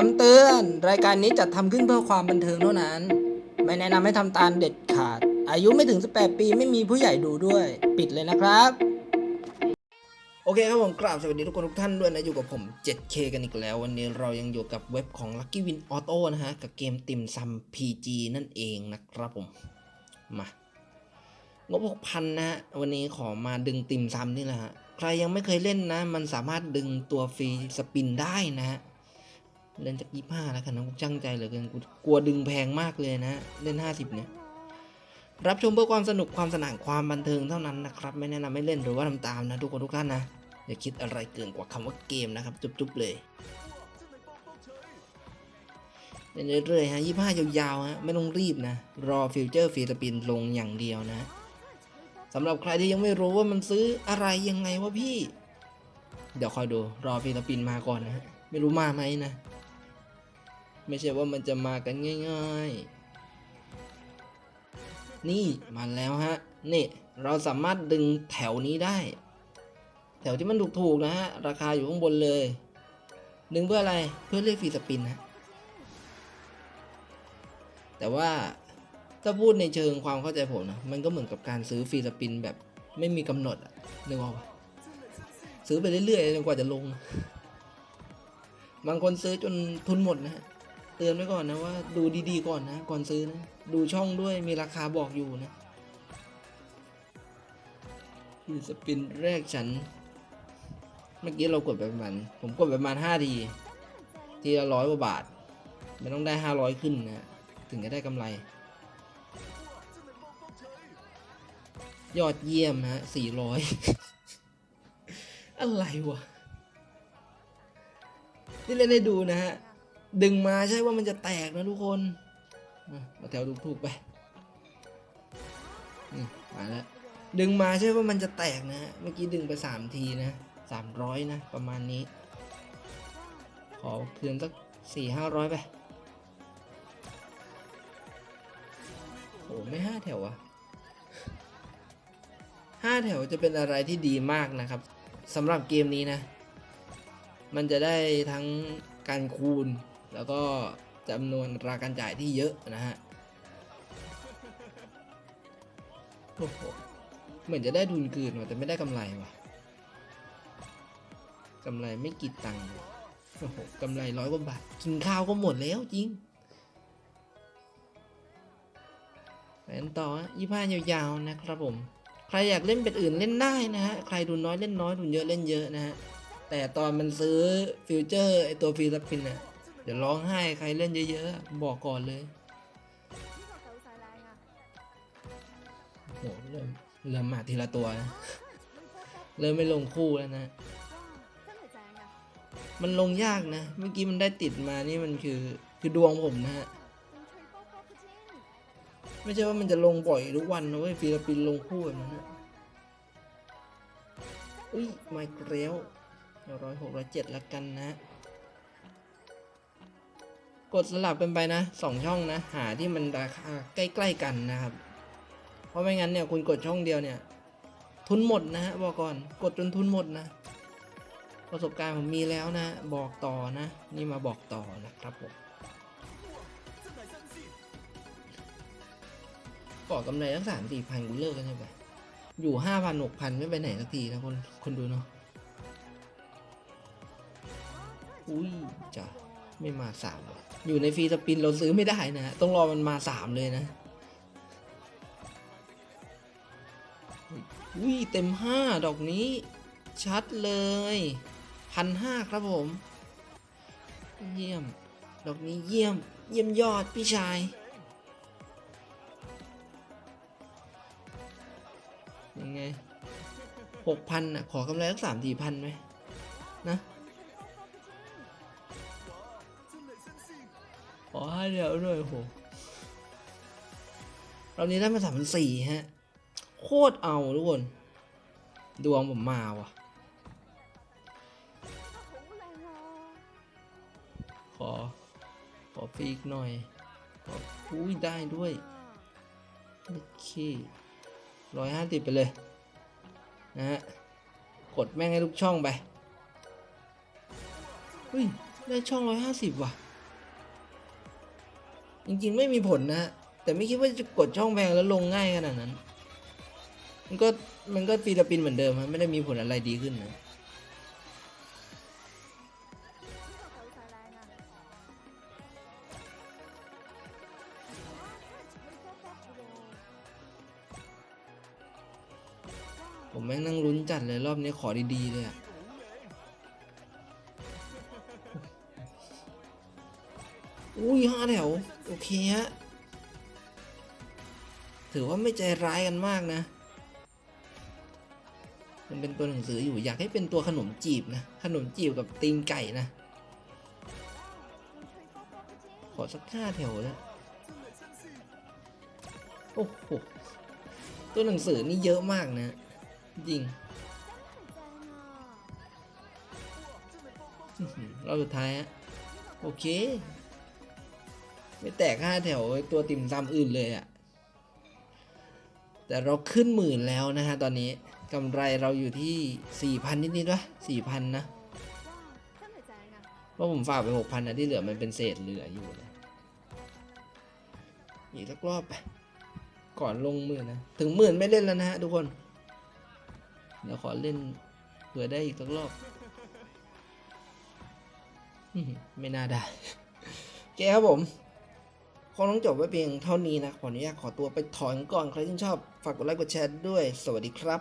คำเตือนรายการนี้จัดทำขึ้นเพื่อความบันเทิงเท่านั้น ไม่แนะนำให้ทำตามเด็ดขาด อายุไม่ถึง 18 ปีไม่มีผู้ใหญ่ดูด้วย ปิดเลยนะครับ โอเคครับผมกราบสวัสดีทุกคนทุกท่านด้วยนะ อยู่กับผม 7K กันอีกแล้ว วันนี้เรายังอยู่กับเว็บของ Lucky Win Auto นะฮะ กับเกมติมซัม PG นั่นเองนะครับผม มางบ6,000นะฮะ วันนี้ขอมาดึงติมซัมนี่แหละฮะ ใครยังไม่เคยเล่นนะ มันสามารถดึงตัวฟรีสปินได้นะฮะ เล่นจากยี่ห้าแล้วกันนะกูจ้างใจเหลือเกินกูกลัวดึงแพงมากเลยนะ เล่นห้าสิบเนี่ย รับชมเพื่อความสนุกความสนานความบันเทิงเท่านั้นนะครับ ไม่แนะนำให้เล่นหรือว่าทำตามนะทุกคนทุกท่านนะอย่าคิดอะไรเกินกว่าคำว่าเกมนะครับ จุ๊บๆเลยเล่นเรื่อยๆฮะยี่ห้ายาวๆฮะไม่ต้องรีบนะ รอฟิวเจอร์ฟรีสปินลงอย่างเดียวนะสำหรับใครที่ยังไม่รู้ว่ามันซื้ออะไรยังไงวะพี่ เดี๋ยวคอยดูรอฟิลิปินมาก่อนนะฮะไม่รู้มาไหมนะ ไม่ใช่ว่ามันจะมากันง่ายๆ นี่มาแล้วฮะ นี่เราสามารถดึงแถวนี้ได้ แถวที่มันถูกๆนะฮะ ราคาอยู่ข้างบนเลย ดึงเพื่ออะไร เพื่อเรียกฟรีสปินนะ แต่ว่าถ้าพูดในเชิงความเข้าใจผมนะ มันก็เหมือนกับการซื้อฟรีสปินแบบไม่มีกำหนดอะนึกออกปะซื้อไปเรื่อยๆจนกว่าจะลง บางคนซื้อจนทุนหมดนะฮะ เตือนไว้ก่อนนะว่าดูดีๆก่อนนะ ก่อนซื้อนะ ดูช่องด้วยมีราคาบอกอยู่นะคือสปินแรกฉัน เมื่อกี้เรากดไปประมาณผมกดไปประมาณห้าที ทีละร้อยกว่าบาทไม่ต้องได้ห้าร้อยขึ้นนะถึงจะได้กำไร ยอดเยี่ยมฮะสี่ร้อยอะไรวะที่เล่นให้ดูนะฮะ ดึงมาใช่ว่ามันจะแตกนะทุกคนมาแถวถูกๆไปนี่มาแล้วดึงมาใช่ว่ามันจะแตกนะฮะเมื่อกี้ดึงไปสามทีนะสามร้อยนะ ประมาณนี้ ขอคืนสักสี่ห้าร้อยไปโอ้ไม่ห้าแถวอะห้าแถวจะเป็นอะไรที่ดีมากนะครับสำหรับเกมนี้นะ มันจะได้ทั้งการคูณ แล้วก็จำนวนราการจ่ายที่เยอะนะฮะโอ้โหเหมือนจะได้ทุนคืนว่ะแต่ไม่ได้กำไรว่ะกำไรไม่กี่ตังค์โอ้โหกำไรร้อยกว่าบาท กินข้าวก็หมดแล้วจริงไปกันต่อยี่ห้ายาวๆนะครับผม ใครอยากเล่นเป็นอื่นเล่นได้นะฮะ ใครทุนน้อยเล่นน้อยทุนเยอะเล่นเยอะนะฮะ แต่ตอนมันซื้อฟิวเจอร์ไอตัวฟรีสปินอะ เดี๋ยวร้องไห้ใครเล่นเยอะๆ บอกก่อนเลยโหเริ่มเริ่มมาทีละตัวนะเริ่มไม่ลงคู่แล้วนะ มันลงยากนะ เมื่อกี้มันได้ติดมานี่มันคือคือดวงผมนะฮะ ไม่ใช่ว่ามันจะลงบ่อยทุกวันนะเว้ยฟิลิปปินส์ลงคู่แบบนั้นนะอุ้ยไมาอีกแล้วร้อยหกร้อยเจ็ดละกันนะ กดสลับกันไปนะสองช่องนะ หาที่มันราคาใกล้ๆกันนะครับ เพราะไม่งั้นเนี่ยคุณกดช่องเดียวเนี่ย ทุนหมดนะฮะบอกก่อนกดจนทุนหมดนะ ประสบการณ์ผมมีแล้วนะ บอกต่อนะ นี่มาบอกต่อนะครับผมก่อกำไรตั้งสามสี่พันกูเลิกกันใช่ไหมอยู่ห้าพันหกพันไม่ไปไหนสักทีนะคนคนดูเนาะอุ้ยจ้ะ ไม่มาสามอยู่ในฟรีสปินเราซื้อไม่ได้นะ ต้องรอมันมาสามเลยนะอุ้ยเต็มห้าดอกนี้ ชัดเลยพันห้าครับผม เยี่ยม ดอกนี้เยี่ยม เยี่ยมยอดพี่ชายยังไงหกพันอะ ขอกำไรสักสามสี่พันไหมนะ อให้เดียวด้วยโหเรานี้ได้มาสามพันสี่ฮะ โคตรเอาทุกคน ดวงผมมาว่ะ ขอ ขอฟีกหน่อย ขออุ้ยได้ด้วย โอเคร้อยห้าสิบไปเลย นะฮะ กดแม่งให้ลูกช่องไป อุ้ย ได้ช่องร้อยห้าสิบว่ะ จริงๆไม่มีผลนะแต่ไม่คิดว่าจะกดช่องแพงแล้วลงง่ายขนาดนั้น มันก็มันก็ฟีลปินเหมือนเดิมฮะไม่ได้มีผลอะไรดีขึ้นนะผมแม่งนั่งลุ้นจัดเลยรอบนี้ขอดีๆเลยอะอุ้ยห้าแถว โอเคฮะ ถือว่าไม่ใจร้ายกันมากนะมันเป็นตัวหนังสืออยู่อยากให้เป็นตัวขนมจีบนะ ขนมจีบกับตีนไก่นะ ขอสักห้าแถวนะโอ้โห ตัวหนังสือนี่เยอะมากนะ จริงรอบสุดท้ายฮะ โอเค ไม่แตกห้าแถวตัวติ่มซำอื่นเลยอะแต่เราขึ้นหมื่นแล้วนะฮะตอนนี้กำไรเราอยู่ที่สี่พันนิดๆวะสี่พันนะเพราะผมฝากไปหกพันนะที่เหลือมันเป็นเศษเหลืออยู่นะอีกสักรอบไปก่อนลงหมื่นนะ ถึงหมื่นไม่เล่นแล้วนะฮะทุกคนเดี๋ยวขอเล่นเผื่อได้อีกสักรอบไม่น่าได้ โอเคครับผม คงต้องจบไว้เพียงเท่านี้นะขออนุญาตขอตัวไปถอนก่อนใครที่ชอบฝากกดไลค์กดแชร์ด้วย สวัสดีครับ